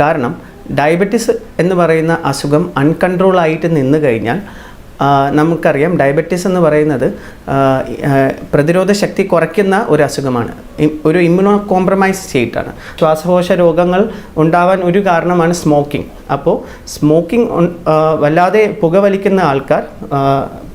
കാരണം ഡയബറ്റിസ് എന്ന് പറയുന്ന അസുഖം അൺകൺട്രോൾ ആയിട്ട് നിന്ന് കഴിഞ്ഞാൽ നമുക്കറിയാം ഡയബറ്റിസ് എന്ന് പറയുന്നത് പ്രതിരോധ ശക്തി കുറയ്ക്കുന്ന ഒരു അസുഖമാണ്. ഒരു ഇമ്മ്യൂണോ കോംപ്രമൈസ് സ്റ്റേറ്റാണ് ശ്വാസകോശ രോഗങ്ങൾ ഉണ്ടാവാൻ ഒരു കാരണമാണ് സ്മോക്കിംഗ്. അപ്പോൾ സ്മോക്കിംഗ് വല്ലാതെ പുകവലിക്കുന്ന ആൾക്കാർ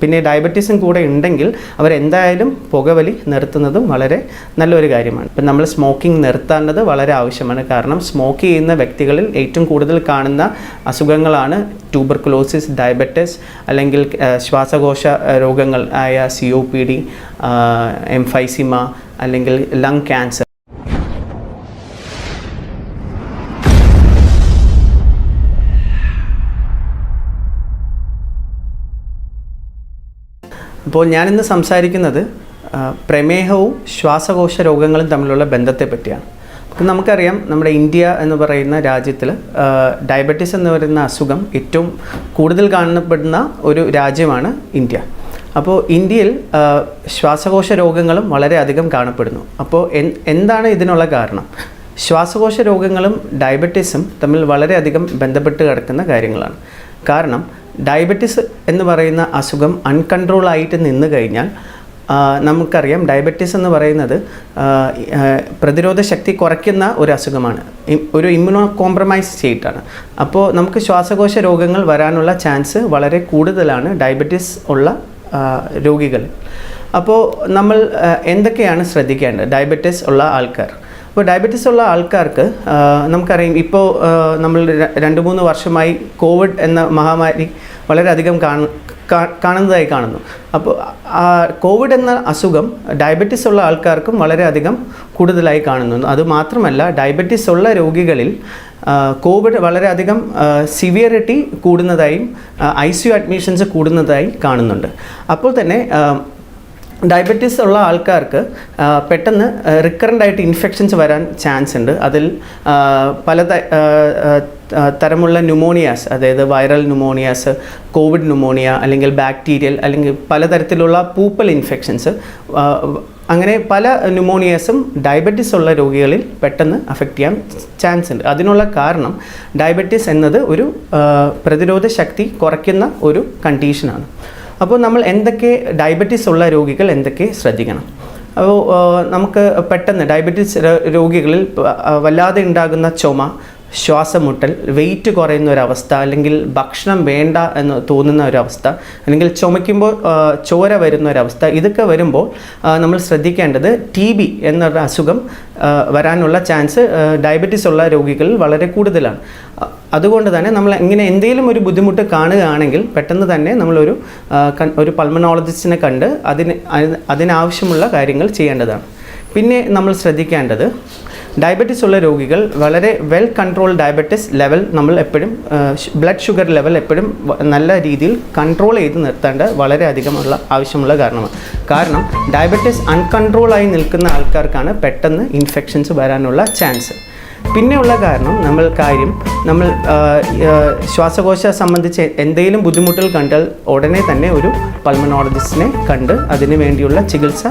പിന്നെ ഡയബറ്റീസും കൂടെ ഉണ്ടെങ്കിൽ അവരെന്തായാലും പുകവലി നിർത്തുന്നതും വളരെ നല്ലൊരു കാര്യമാണ്. ഇപ്പം നമ്മൾ സ്മോക്കിംഗ് നിർത്തേണ്ടത് വളരെ ആവശ്യമാണ്. കാരണം സ്മോക്ക് ചെയ്യുന്ന വ്യക്തികളിൽ ഏറ്റവും കൂടുതൽ കാണുന്ന അസുഖങ്ങളാണ് ട്യൂബർക്കുലോസിസ് ഡയബറ്റിസ് അല്ലെങ്കിൽ ശ്വാസകോശ രോഗങ്ങൾ ആയ C O P D emphysema അല്ലെങ്കിൽ ലങ് ക്യാൻസർ അപ്പോൾ ഞാനിന്ന് സംസാരിക്കുന്നത് പ്രമേഹവും ശ്വാസകോശ രോഗങ്ങളും തമ്മിലുള്ള ബന്ധത്തെ പറ്റിയാണ്. നമുക്കറിയാം നമ്മുടെ ഇന്ത്യ എന്ന് പറയുന്ന രാജ്യത്തിൽ ഡയബറ്റീസ് എന്ന് പറയുന്ന അസുഖം ഏറ്റവും കൂടുതൽ കാണപ്പെടുന്ന ഒരു രാജ്യമാണ് ഇന്ത്യ. അപ്പോൾ ഇന്ത്യയിൽ ശ്വാസകോശ രോഗങ്ങളും വളരെയധികം കാണപ്പെടുന്നു. അപ്പോൾ എന്താണ് ഇതിനുള്ള കാരണം? ശ്വാസകോശ രോഗങ്ങളും ഡയബറ്റീസും തമ്മിൽ വളരെയധികം ബന്ധപ്പെട്ട് കിടക്കുന്ന കാര്യങ്ങളാണ്. കാരണം ഡയബറ്റിസ് എന്ന് പറയുന്ന അസുഖം അൺകൺട്രോൾ ആയിട്ട് നിന്ന് കഴിഞ്ഞാൽ നമുക്കറിയാം ഡയബറ്റിസ് എന്ന് പറയുന്നത് പ്രതിരോധ ശക്തി കുറയ്ക്കുന്ന ഒരു അസുഖമാണ്. ഒരു ഇമ്മ്യൂണോ കോംപ്രമൈസ് സ്റ്റേറ്റാണ് അപ്പോൾ നമുക്ക് ശ്വാസകോശ രോഗങ്ങൾ വരാനുള്ള ചാൻസ് വളരെ കൂടുതലാണ് ഡയബറ്റിസ് ഉള്ള രോഗികൾ. അപ്പോൾ നമ്മൾ എന്തൊക്കെയാണ് ശ്രദ്ധിക്കേണ്ടത്? ഡയബറ്റിസ് ഉള്ള ആൾക്കാർ. അപ്പോൾ ഡയബറ്റീസ് ഉള്ള ആൾക്കാർക്ക് നമുക്കറിയാം ഇപ്പോൾ നമ്മൾ രണ്ട് മൂന്ന് വർഷമായി കോവിഡ് എന്ന മഹാമാരി വളരെയധികം കാണ കാണുന്നതായി കാണുന്നു. അപ്പോൾ ആ കോവിഡ് എന്ന അസുഖം ഡയബറ്റീസ് ഉള്ള ആൾക്കാർക്കും വളരെയധികം കൂടുതലായി കാണുന്നു. അതുമാത്രമല്ല ഡയബറ്റീസ് ഉള്ള രോഗികളിൽ കോവിഡ് വളരെയധികം സിവിയറിറ്റി കൂടുന്നതായും ഐ സി യു അഡ്മിഷൻസ് കൂടുന്നതായി കാണുന്നുണ്ട്. അപ്പോൾ തന്നെ ഡയബറ്റീസ് ഉള്ള ആൾക്കാർക്ക് പെട്ടെന്ന് റിക്കറന്റ് ആയിട്ട് ഇൻഫെക്ഷൻസ് വരാൻ ചാൻസ് ഉണ്ട്. അതിൽ പല തരമുള്ള ന്യൂമോണിയാസ് അതായത് വൈറൽ ന്യൂമോണിയാസ് കോവിഡ് ന്യൂമോണിയ അല്ലെങ്കിൽ ബാക്ടീരിയൽ അല്ലെങ്കിൽ പലതരത്തിലുള്ള പൂപ്പൽ ഇൻഫെക്ഷൻസ് അങ്ങനെ പല ന്യൂമോണിയസും ഡയബറ്റീസ് ഉള്ള രോഗികളിൽ പെട്ടെന്ന് അഫക്റ്റ് ചെയ്യാൻ ചാൻസ് ഉണ്ട്. അതിനുള്ള കാരണം ഡയബറ്റീസ് എന്നത് ഒരു പ്രതിരോധ ശക്തി കുറയ്ക്കുന്ന ഒരു കണ്ടീഷനാണ് അപ്പോൾ നമ്മൾ എന്തൊക്കെ ഡയബറ്റീസ് ഉള്ള രോഗികൾ എന്തൊക്കെ ശ്രദ്ധിക്കണം? അപ്പോൾ നമുക്ക് പെട്ടെന്ന് ഡയബറ്റീസ് രോഗികളിൽ വല്ലാതെ ഉണ്ടാകുന്ന ചുമ ശ്വാസമുട്ടൽ വെയിറ്റ് കുറയുന്ന ഒരവസ്ഥ അല്ലെങ്കിൽ ഭക്ഷണം വേണ്ട എന്ന് തോന്നുന്ന ഒരവസ്ഥ അല്ലെങ്കിൽ ചുമയ്ക്കുമ്പോൾ ചോര വരുന്ന ഒരവസ്ഥ ഇതൊക്കെ വരുമ്പോൾ നമ്മൾ ശ്രദ്ധിക്കേണ്ടത് ടി ബി എന്നൊരു അസുഖം വരാനുള്ള ചാൻസ് ഡയബറ്റീസ് ഉള്ള രോഗികളിൽ വളരെ കൂടുതലാണ്. അതുകൊണ്ട് തന്നെ നമ്മൾ ഇങ്ങനെ എന്തെങ്കിലും ഒരു ബുദ്ധിമുട്ട് കാണുകയാണെങ്കിൽ പെട്ടെന്ന് തന്നെ നമ്മളൊരു ഒരു പൾമനോളജിസ്റ്റിനെ കണ്ട് അതിന് അതിനാവശ്യമുള്ള കാര്യങ്ങൾ ചെയ്യേണ്ടതാണ്. പിന്നെ നമ്മൾ ശ്രദ്ധിക്കേണ്ടത് ഡയബറ്റീസ് ഉള്ള രോഗികൾ വളരെ വെൽ കൺട്രോൾ ഡയബറ്റിസ് ലെവൽ നമ്മൾ എപ്പോഴും ബ്ലഡ് ഷുഗർ ലെവൽ എപ്പോഴും നല്ല രീതിയിൽ കൺട്രോൾ ചെയ്ത് നിർത്തേണ്ട വളരെയധികമുള്ള ആവശ്യമുള്ള കാരണമാണ്. കാരണം ഡയബറ്റിസ് അൺകൺട്രോളായി നിൽക്കുന്ന ആൾക്കാർക്കാണ് പെട്ടെന്ന് ഇൻഫെക്ഷൻസ് വരാനുള്ള ചാൻസ് പിന്നെയുള്ള കാരണം നമ്മൾ കാര്യം നമ്മൾ ശ്വാസകോശ സംബന്ധിച്ച് എന്തെങ്കിലും ബുദ്ധിമുട്ടുകൾ കണ്ടാൽ ഉടനെ തന്നെ ഒരു പൾമനോളജിസ്റ്റിനെ കണ്ട് അതിന് വേണ്ടിയുള്ള ചികിത്സ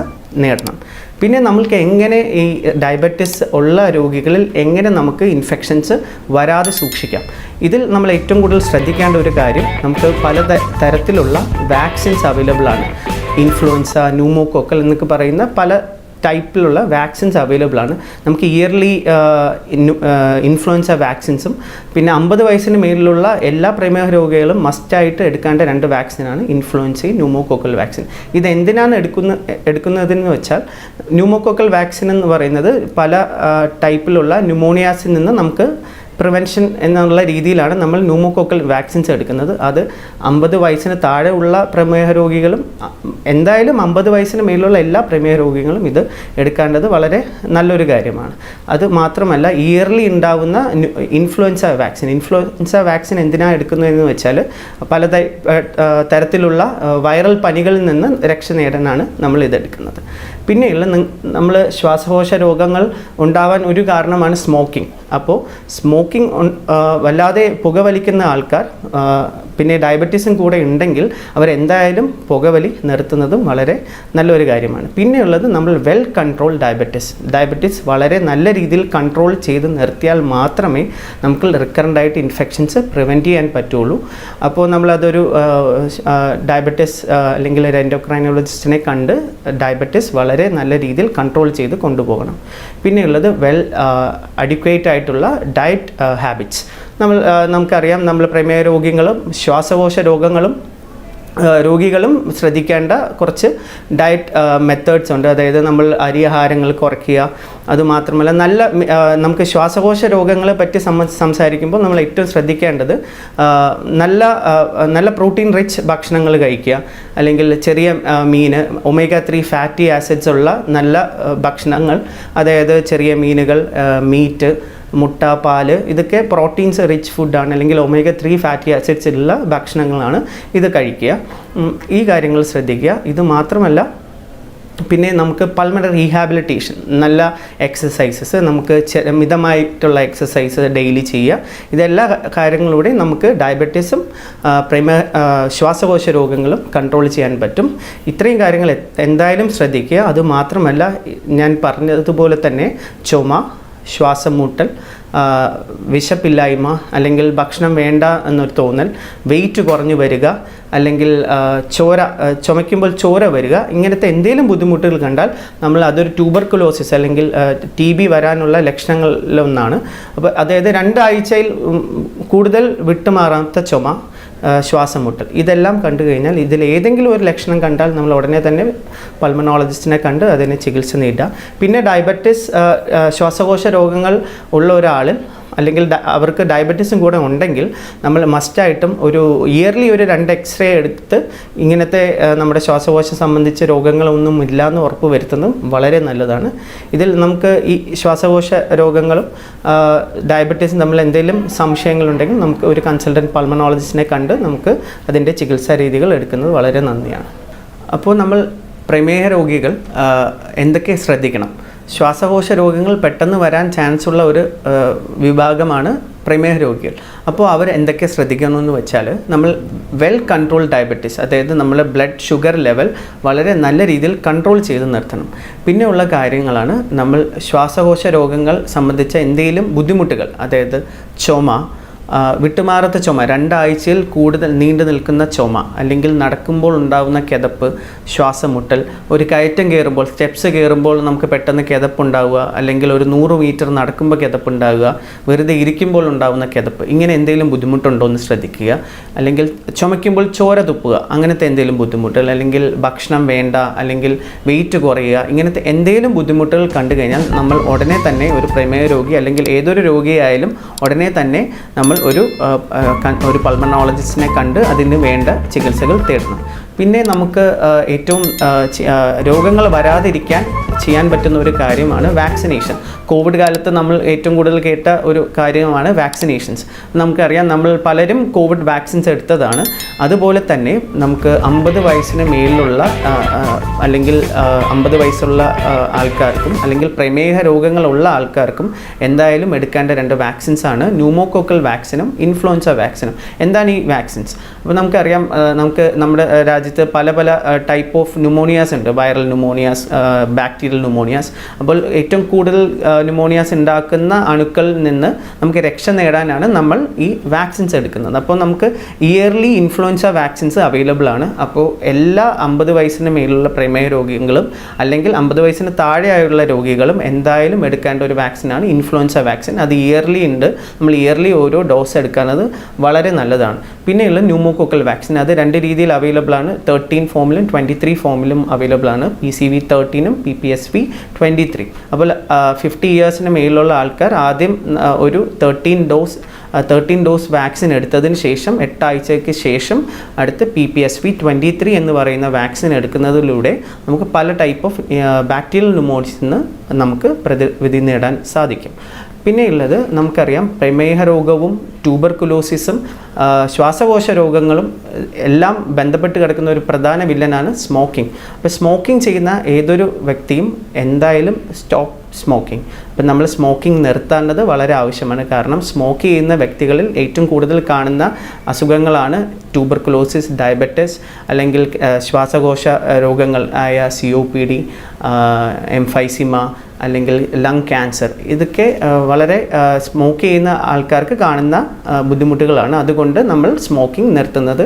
നേടണം. പിന്നെ നമ്മൾക്ക് എങ്ങനെ ഈ ഡയബറ്റിസ് ഉള്ള രോഗികളിൽ എങ്ങനെ നമുക്ക് ഇൻഫെക്ഷൻസ് വരാതെ സൂക്ഷിക്കാം? ഇതിൽ നമ്മൾ ഏറ്റവും കൂടുതൽ ശ്രദ്ധിക്കേണ്ട ഒരു കാര്യം നമുക്ക് പല തരത്തിലുള്ള വാക്സിൻസ് അവൈലബിൾ ആണ് ഇൻഫ്ലുവൻസ ന്യൂമോക്കോക്കൽ എന്നൊക്കെ പറയുന്ന പല ടൈപ്പിലുള്ള വാക്സിൻസ് അവൈലബിൾ ആണ്. നമുക്ക് ഇയർലി ഇൻഫ്ലുവൻസ വാക്സിൻസും പിന്നെ അമ്പത് വയസ്സിന് മേലിലുള്ള എല്ലാ പ്രമേഹ രോഗികളും മസ്റ്റായിട്ട് എടുക്കേണ്ട രണ്ട് വാക്സിനാണ് ഇൻഫ്ലുവൻസയും ന്യൂമോകോക്കൽ വാക്സിൻ ഇത് എന്തിനാണ് എടുക്കുന്ന എടുക്കുന്നതെന്ന് വെച്ചാൽ ന്യൂമോകോക്കൽ വാക്സിൻ എന്ന് പറയുന്നത് പല ടൈപ്പിലുള്ള ന്യൂമോണിയാസിൽ നിന്ന് നമുക്ക് പ്രിവെൻഷൻ എന്നുള്ള രീതിയിലാണ് നമ്മൾ ന്യൂമോക്കോക്കൽ വാക്സിൻസ് എടുക്കുന്നത്. അത് അമ്പത് വയസ്സിന് താഴെ ഉള്ള പ്രമേഹ രോഗികളും എന്തായാലും അമ്പത് വയസ്സിന് മേലുള്ള എല്ലാ പ്രമേഹ രോഗികളും ഇത് എടുക്കേണ്ടത് വളരെ നല്ലൊരു കാര്യമാണ്. അത് മാത്രമല്ല ഇയർലി ഉണ്ടാവുന്ന ഇൻഫ്ലുവൻസ വാക്സിൻ ഇൻഫ്ലുവൻസ വാക്സിൻ എന്തിനാണ് എടുക്കുന്നതെന്ന് വെച്ചാൽ പല തരത്തിലുള്ള വൈറൽ പനികളിൽ നിന്ന് രക്ഷ നേടാനാണ് നമ്മൾ ഇതെടുക്കുന്നത് പിന്നെയുള്ള നമ്മൾ ശ്വാസകോശ രോഗങ്ങൾ ഉണ്ടാവാൻ ഒരു കാരണമാണ് സ്മോക്കിംഗ് അപ്പോൾ സ്മോക്കിംഗ് വല്ലാതെ പുക വലിക്കുന്ന ആൾക്കാർ പിന്നെ ഡയബറ്റീസും കൂടെ ഉണ്ടെങ്കിൽ അവരെന്തായാലും പുകവലി നിർത്തുന്നതും വളരെ നല്ലൊരു കാര്യമാണ്. പിന്നെയുള്ളത് നമ്മൾ വെൽ കൺട്രോൾ ഡയബറ്റീസ്. ഡയബറ്റീസ് വളരെ നല്ല രീതിയിൽ കൺട്രോൾ ചെയ്ത് നിർത്തിയാൽ മാത്രമേ നമുക്ക് റിക്കറന്റ് ആയിട്ട് ഇൻഫെക്ഷൻസ് പ്രിവെന്റ് ചെയ്യാൻ പറ്റുള്ളൂ. അപ്പോൾ നമ്മളതൊരു ഡയബറ്റീസ് അല്ലെങ്കിൽ ഒരു എൻഡോക്രൈനോളജിസ്റ്റിനെ കണ്ട് ഡയബറ്റീസ് വളരെ നല്ല രീതിയിൽ കൺട്രോൾ ചെയ്ത് കൊണ്ടുപോകണം. പിന്നെയുള്ളത് വെൽ അഡിക്വേറ്റ് ആയിട്ടുള്ള ഡയറ്റ് ഹാബിറ്റ്സ് നമ്മൾ നമുക്കറിയാം നമ്മൾ പ്രമേയ രോഗികളും ശ്വാസകോശ രോഗങ്ങളും രോഗികളും ശ്രദ്ധിക്കേണ്ട കുറച്ച് ഡയറ്റ് മെത്തേഡ്സ് ഉണ്ട്. അതായത് നമ്മൾ അരിയാഹാരങ്ങൾ കുറയ്ക്കുക. അതുമാത്രമല്ല നല്ല നമുക്ക് ശ്വാസകോശ രോഗങ്ങളെ പറ്റി സംസാരിക്കുമ്പോൾ നമ്മൾ ഏറ്റവും ശ്രദ്ധിക്കേണ്ടത് നല്ല നല്ല പ്രോട്ടീൻ റിച്ച് ഭക്ഷണങ്ങൾ കഴിക്കുക. അല്ലെങ്കിൽ ചെറിയ മീൻ ഒമേഗ ത്രീ ഫാറ്റി ആസിഡ്സ് ഉള്ള നല്ല ഭക്ഷണങ്ങൾ. അതായത് ചെറിയ മീനുകൾ മീറ്റ് മുട്ട പാൽ ഇതൊക്കെ പ്രോട്ടീൻസ് റിച്ച് ഫുഡാണ് അല്ലെങ്കിൽ ഒമേഗ ത്രീ ഫാറ്റി ആസിഡ്സ് ഉള്ള ഭക്ഷണങ്ങളാണ് ഇത് കഴിക്കുക. ഈ കാര്യങ്ങൾ ശ്രദ്ധിക്കുക. ഇത് മാത്രമല്ല പിന്നെ നമുക്ക് പൾമണറി റീഹാബിലിറ്റേഷൻ നല്ല എക്സസൈസസ് നമുക്ക് മിതമായിട്ടുള്ള എക്സസൈസ് ഡെയിലി ചെയ്യുക. ഇതെല്ലാ കാര്യങ്ങളിലൂടെ നമുക്ക് ഡയബറ്റീസും ആ, ശ്വാസകോശ രോഗങ്ങളും കൺട്രോൾ ചെയ്യാൻ പറ്റും. ഇത്രയും കാര്യങ്ങൾ എന്തായാലും ശ്രദ്ധിക്കുക. അത് മാത്രമല്ല ഞാൻ പറഞ്ഞതുപോലെ തന്നെ ചുമ ശ്വാസം മുട്ടൽ വിശപ്പില്ലായ്മ അല്ലെങ്കിൽ ഭക്ഷണം വേണ്ട എന്നൊരു തോന്നൽ വെയിറ്റ് കുറഞ്ഞു വരിക അല്ലെങ്കിൽ ചോര ചുമയ്ക്കുമ്പോൾ ചോര വരിക ഇങ്ങനത്തെ എന്തെങ്കിലും ബുദ്ധിമുട്ടുകൾ കണ്ടാൽ നമ്മൾ അതൊരു ട്യൂബർക്കുലോസിസ് അല്ലെങ്കിൽ ടി ബി വരാനുള്ള ലക്ഷണങ്ങളിലൊന്നാണ്. അപ്പോൾ അതായത് രണ്ടാഴ്ചയിൽ കൂടുതൽ വിട്ടുമാറാത്ത ചുമ ശ്വാസം മുട്ടൽ. ഇതെല്ലാം കണ്ടു കഴിഞ്ഞാൽ ഇതിൽ ഏതെങ്കിലും ഒരു ലക്ഷണം കണ്ടാൽ നമ്മൾ ഉടനെ തന്നെ പൾമനോളജിസ്റ്റിനെ കണ്ട് അതിന് ചികിത്സ നേടുക. പിന്നെ ഡയബറ്റിസ് ശ്വാസകോശ രോഗങ്ങൾ ഉള്ള ഒരാൾ അല്ലെങ്കിൽ അവർക്ക് ഡയബറ്റീസും കൂടെ ഉണ്ടെങ്കിൽ നമ്മൾ മസ്റ്റായിട്ടും ഒരു ഇയർലി ഒരു രണ്ട് എക്സ്റേ എടുത്ത് ഇങ്ങനത്തെ നമ്മുടെ ശ്വാസകോശം സംബന്ധിച്ച രോഗങ്ങളൊന്നും എന്ന് ഉറപ്പ് വരുത്തുന്നതും വളരെ നല്ലതാണ്. ഇതിൽ നമുക്ക് ഈ ശ്വാസകോശ രോഗങ്ങളും ഡയബറ്റീസും തമ്മിൽ എന്തെങ്കിലും സംശയങ്ങളുണ്ടെങ്കിൽ നമുക്ക് ഒരു കൺസൾട്ടന്റ് പൾമനോളജിസ്റ്റിനെ കണ്ട് നമുക്ക് അതിന്റെ ചികിത്സാ രീതികൾ എടുക്കുന്നത് വളരെ നന്ദിയാണ്. അപ്പോൾ നമ്മൾ പ്രമേഹ രോഗികൾ എന്തൊക്കെ ശ്രദ്ധിക്കണം? ശ്വാസകോശ രോഗങ്ങൾ പെട്ടെന്ന് വരാൻ ചാൻസ് ഉള്ള ഒരു വിഭാഗമാണ് പ്രമേഹ രോഗികൾ. അപ്പോൾ അവർ എന്തൊക്കെ ശ്രദ്ധിക്കണമെന്ന് വെച്ചാൽ നമ്മൾ വെൽ കൺട്രോൾ ഡയബറ്റീസ് അതായത് നമ്മൾ ബ്ലഡ് ഷുഗർ ലെവൽ വളരെ നല്ല രീതിയിൽ കൺട്രോൾ ചെയ്ത് നിർത്തണം. പിന്നെയുള്ള കാര്യങ്ങളാണ് നമ്മൾ ശ്വാസകോശ രോഗങ്ങൾ സംബന്ധിച്ച എന്തെങ്കിലും ബുദ്ധിമുട്ടുകൾ അതായത് ചുമ വിട്ടുമാറാത്ത ചുമ രണ്ടാഴ്ചയിൽ കൂടുതൽ നീണ്ടു നിൽക്കുന്ന ചുമ അല്ലെങ്കിൽ നടക്കുമ്പോൾ ഉണ്ടാകുന്ന കിതപ്പ് ശ്വാസമുട്ടൽ ഒരു കയറ്റം കയറുമ്പോൾ സ്റ്റെപ്സ് കയറുമ്പോൾ നമുക്ക് പെട്ടെന്ന് കിതപ്പുണ്ടാവുക അല്ലെങ്കിൽ ഒരു നൂറ് മീറ്റർ നടക്കുമ്പോൾ കിതപ്പുണ്ടാവുക വെറുതെ ഇരിക്കുമ്പോൾ ഉണ്ടാകുന്ന കിതപ്പ് ഇങ്ങനെ എന്തെങ്കിലും ബുദ്ധിമുട്ടുണ്ടോ എന്ന് ശ്രദ്ധിക്കുക അല്ലെങ്കിൽ ചുമയ്ക്കുമ്പോൾ ചോര തുപ്പുക അങ്ങനത്തെ എന്തെങ്കിലും ബുദ്ധിമുട്ടുകൾ അല്ലെങ്കിൽ ഭക്ഷണം വേണ്ട അല്ലെങ്കിൽ വെയിറ്റ് കുറയുക ഇങ്ങനത്തെ എന്തെങ്കിലും ബുദ്ധിമുട്ടുകൾ കണ്ടു കഴിഞ്ഞാൽ നമ്മൾ ഉടനെ തന്നെ ഒരു പ്രമേയ രോഗി അല്ലെങ്കിൽ ഏതൊരു രോഗിയായാലും ഉടനെ തന്നെ നമ്മൾ ഒരു ഒരു പൾമണോളജിസ്റ്റിനെ കണ്ട് അതിന് വേണ്ട ചികിത്സകൾ തേടണം. പിന്നെ നമുക്ക് ഏറ്റവും രോഗങ്ങൾ വരാതിരിക്കാൻ ചെയ്യാൻ പറ്റുന്ന ഒരു കാര്യമാണ് വാക്സിനേഷൻ. കോവിഡ് കാലത്ത് നമ്മൾ ഏറ്റവും കൂടുതൽ കേട്ട ഒരു കാര്യമാണ് വാക്സിനേഷൻസ്. നമുക്കറിയാം നമ്മൾ പലരും കോവിഡ് വാക്സിൻസ് എടുത്തതാണ്. അതുപോലെ തന്നെ നമുക്ക് അമ്പത് വയസ്സിന് മേലിലുള്ള അല്ലെങ്കിൽ അമ്പത് വയസ്സുള്ള ആൾക്കാർക്കും അല്ലെങ്കിൽ പ്രമേഹ രോഗങ്ങളുള്ള ആൾക്കാർക്കും എന്തായാലും എടുക്കേണ്ട രണ്ട് വാക്സിൻസ് ആണ്. ന്യൂമോകോക്കൽ വാക്സിനും ഇൻഫ്ലുവൻസ വാക്സിനും. എന്താണ് ഈ വാക്സിൻസ്? അപ്പോൾ നമുക്കറിയാം നമുക്ക് നമ്മുടെ ആ, രാജ്യത്ത് പല പല ടൈപ്പ് ഓഫ് ന്യൂമോണിയാസ് ഉണ്ട്. വൈറൽ ന്യൂമോണിയാസ് ബാക്ടീരിയൽ ന്യൂമോണിയാസ് അപ്പോൾ ഏറ്റവും കൂടുതൽ ന്യൂമോണിയാസ് ഉണ്ടാക്കുന്ന അണുക്കളിൽ നിന്ന് നമുക്ക് രക്ഷ നേടാനാണ് നമ്മൾ ഈ വാക്സിൻസ് എടുക്കുന്നത്. അപ്പോൾ നമുക്ക് ഇയർലി ഇൻഫ്ലുവൻസ വാക്സിൻസ് അവൈലബിൾ ആണ്. അപ്പോൾ എല്ലാ അമ്പത് വയസ്സിന് മേലുള്ള പ്രമേയ രോഗികളും അല്ലെങ്കിൽ അമ്പത് വയസ്സിന് താഴെയായുള്ള രോഗികളും എന്തായാലും എടുക്കേണ്ട ഒരു വാക്സിനാണ് ഇൻഫ്ലുവൻസ വാക്സിൻ അത് ഇയർലി ഉണ്ട്. നമ്മൾ ഇയർലി ഓരോ ഡോസ് എടുക്കുന്നത് വളരെ നല്ലതാണ്. പിന്നെയുള്ള ന്യൂമോക്കോക്കൽ വാക്സിൻ അത് രണ്ട് രീതിയിൽ അവൈലബിൾ ആണ്. തേർട്ടീൻ ഫോമിലും ട്വന്റി ത്രീ ഫോമിലും അവൈലബിൾ ആണ്. P C V തേർട്ടീനും P P S V twenty three അപ്പോൾ ഫിഫ്റ്റി ഇയേഴ്സിന് മേലുള്ള ആൾക്കാർ ആദ്യം ഒരു thirteen dose thirteen dose vaccine എടുത്തതിന് ശേഷം എട്ടാഴ്ചയ്ക്ക് ശേഷം അടുത്ത് P P S V twenty three എന്ന് പറയുന്ന വാക്സിൻ എടുക്കുന്നതിലൂടെ നമുക്ക് പല ടൈപ്പ് ഓഫ് ബാക്ടീരിയൽ ന്യൂമോണിസിൽ നിന്ന് നമുക്ക് പ്രതിവിധി നേടാൻ സാധിക്കും. പിന്നെ ഉള്ളത് നമുക്കറിയാം പ്രമേഹ രോഗവും ട്യൂബർകുലോസിസും ആ, ശ്വാസകോശ രോഗങ്ങളും എല്ലാം ബന്ധപ്പെട്ട് കിടക്കുന്ന ഒരു പ്രധാന വില്ലനാണ് സ്മോക്കിംഗ്. അപ്പോൾ സ്മോക്കിംഗ് ചെയ്യുന്ന ഏതൊരു വ്യക്തിയും എന്തായാലും സ്റ്റോപ്പ് സ്മോക്കിംഗ്. അപ്പം നമ്മൾ സ്മോക്കിംഗ് നിർത്തേണ്ടത് വളരെ ആവശ്യമാണ്. കാരണം സ്മോക്ക് ചെയ്യുന്ന വ്യക്തികളിൽ ഏറ്റവും കൂടുതൽ കാണുന്ന അസുഖങ്ങളാണ് ട്യൂബർക്കുലോസിസ് ഡയബറ്റിസ് അല്ലെങ്കിൽ ശ്വാസകോശ രോഗങ്ങൾ ആയ C O P D emphysema അല്ലെങ്കിൽ ലങ് ക്യാൻസർ ഇതൊക്കെ വളരെ സ്മോക്ക് ചെയ്യുന്ന ആൾക്കാർക്ക് കാണുന്ന ബുദ്ധിമുട്ടുകളാണ്. അതുകൊണ്ട് നമ്മൾ സ്മോക്കിംഗ് നിർത്തുന്നത്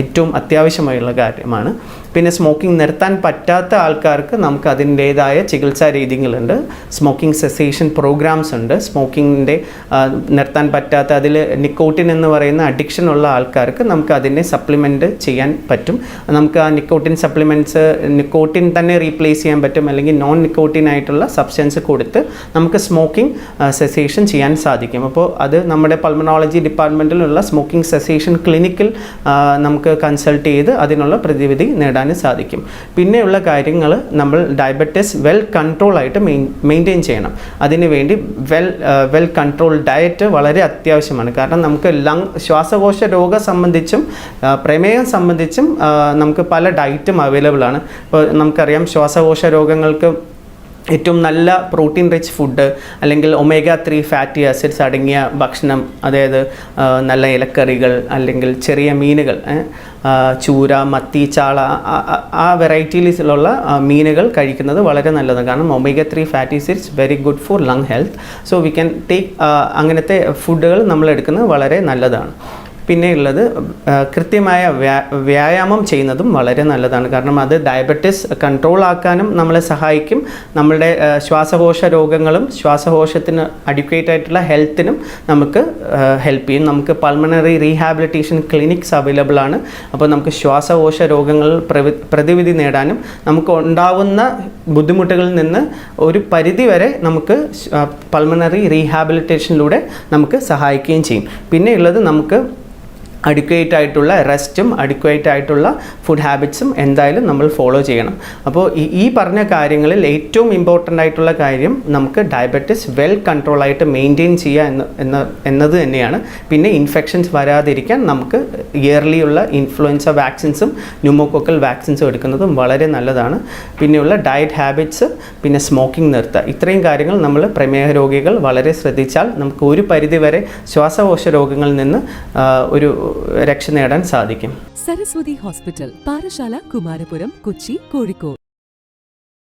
ഏറ്റവും അത്യാവശ്യമായുള്ള കാര്യമാണ്. പിന്നെ സ്മോക്കിംഗ് നിർത്താൻ പറ്റാത്ത ആൾക്കാർക്ക് നമുക്ക് അതിന്റേതായ ചികിത്സാ രീതികളുണ്ട്. സ്മോക്കിംഗ് സെസേഷൻ പ്രോഗ്രാംസ് ഉണ്ട്. സ്മോക്കിങ്ങിന്റെ നിർത്താൻ പറ്റാത്ത അതിൽ നിക്കോട്ടിൻ എന്ന് പറയുന്ന അഡിക്ഷൻ ഉള്ള ആൾക്കാർക്ക് നമുക്ക് അതിനെ സപ്ലിമെന്റ് ചെയ്യാൻ പറ്റും. നമുക്ക് ആ നിക്കോട്ടിൻ സപ്ലിമെന്റ്സ് നിക്കോട്ടിൻ തന്നെ റീപ്ലേസ് ചെയ്യാൻ പറ്റും. അല്ലെങ്കിൽ നോൺ നിക്കോട്ടിൻ ആയിട്ടുള്ള സബ്സ്റ്റൻസ് കൊടുത്ത് നമുക്ക് സ്മോക്കിംഗ് സെസേഷൻ ചെയ്യാൻ സാധിക്കും. അപ്പോൾ അത് നമ്മുടെ പൾമനോളജി ഡിപ്പാർട്ട്മെന്റിലുള്ള സ്മോക്കിംഗ് സെസേഷൻ ക്ലിനിക്കിൽ നമുക്ക് കൺസൾട്ട് ചെയ്ത് അതിനുള്ള പ്രതിവിധി നേടാൻ സാധിക്കും. പിന്നെയുള്ള കാര്യങ്ങൾ നമ്മൾ ഡയബറ്റിസ് വെൽ കൺട്രോൾ ആയിട്ട് മെയിന്റെയിൻ ചെയ്യണം. അതിനുവേണ്ടി വെൽ വെൽ കൺട്രോൾ ഡയറ്റ് വളരെ അത്യാവശ്യമാണ്. കാരണം നമുക്ക് ലങ് ശ്വാസകോശ രോഗ സംബന്ധിച്ചും പ്രമേഹം സംബന്ധിച്ചും നമുക്ക് പല ഡയറ്റും അവൈലബിൾ ആണ്. ഇപ്പോൾ നമുക്കറിയാം ശ്വാസകോശ രോഗങ്ങൾക്ക് ഏറ്റവും നല്ല പ്രോട്ടീൻ റിച്ച് ഫുഡ് അല്ലെങ്കിൽ ഒമേഗ ത്രീ ഫാറ്റി ആസിഡ്സ് അടങ്ങിയ ഭക്ഷണം അതായത് നല്ല ഇലക്കറികൾ അല്ലെങ്കിൽ ചെറിയ മീനുകൾ ചൂര മത്തി ചാള ആ- വെറൈറ്റീസിലുള്ള മീനുകൾ കഴിക്കുന്നത് വളരെ നല്ലതാണ് കാരണം omega three fatty acids very good for lung health so we can take അങ്ങനത്തെ ഫുഡുകൾ നമ്മൾ എടുക്കുന്നത് വളരെ നല്ലതാണ്. പിന്നെ ഉള്ളത് കൃത്യമായ വ്യായാമം ചെയ്യുന്നതും വളരെ നല്ലതാണ്. കാരണം അത് ഡയബറ്റിസ് കൺട്രോൾ ആക്കാനും നമ്മളെ സഹായിക്കും. നമ്മളുടെ ശ്വാസകോശ രോഗങ്ങളും ശ്വാസകോശത്തിന് അഡ്യൂക്കേറ്റ് ആയിട്ടുള്ള ഹെൽത്തിനും നമുക്ക് ഹെൽപ്പ് ചെയ്യും. നമുക്ക് പൾമണറി റീഹാബിലിറ്റേഷൻ ക്ലിനിക്സ് അവൈലബിൾ ആണ്. അപ്പോൾ നമുക്ക് ശ്വാസകോശ രോഗങ്ങൾ പ്രതിവിധി നേടാനും നമുക്ക് ഉണ്ടാവുന്ന ബുദ്ധിമുട്ടുകളിൽ നിന്ന് ഒരു പരിധി വരെ നമുക്ക് പൾമണറി റീഹാബിലിറ്റേഷനിലൂടെ നമുക്ക് സഹായിക്കുകയും ചെയ്യും. പിന്നെയുള്ളത് നമുക്ക് അഡിക്വേറ്റ് ആയിട്ടുള്ള റെസ്റ്റും അഡിക്വേറ്റ് ആയിട്ടുള്ള ഫുഡ് ഹാബിറ്റ്സും എന്തായാലും നമ്മൾ ഫോളോ ചെയ്യണം. അപ്പോൾ ഈ പറഞ്ഞ കാര്യങ്ങളിൽ ഏറ്റവും ഇമ്പോർട്ടന്റ് ആയിട്ടുള്ള കാര്യം നമുക്ക് ഡയബറ്റിസ് വെൽ കൺട്രോൾ ആയിട്ട് മെയിന്റെയിൻ ചെയ്യുക എന്ന് എന്ന എന്നത് തന്നെയാണ്. പിന്നെ ഇൻഫെക്ഷൻസ് വരാതിരിക്കാൻ നമുക്ക് ഇയർലി ഉള്ള ഇൻഫ്ലുവൻസ വാക്സിൻസും ന്യൂമോക്കോക്കൽ വാക്സിൻസും എടുക്കുന്നതും വളരെ നല്ലതാണ്. പിന്നെയുള്ള ഡയറ്റ് ഹാബിറ്റ്സ് പിന്നെ സ്മോക്കിംഗ് നിർത്തുക. ഇത്രയും കാര്യങ്ങൾ നമ്മൾ പ്രമേഹ രോഗികൾ വളരെ ശ്രദ്ധിച്ചാൽ നമുക്ക് ഒരു പരിധിവരെ ശ്വാസകോശ രോഗങ്ങളിൽ നിന്ന് ഒരു രക്ഷ നേടാൻ സാധിക്കും. സരസ്വതി ഹോസ്പിറ്റൽ പാറശാല കുമാരപുരം കൊച്ചി കോഴിക്കോട്.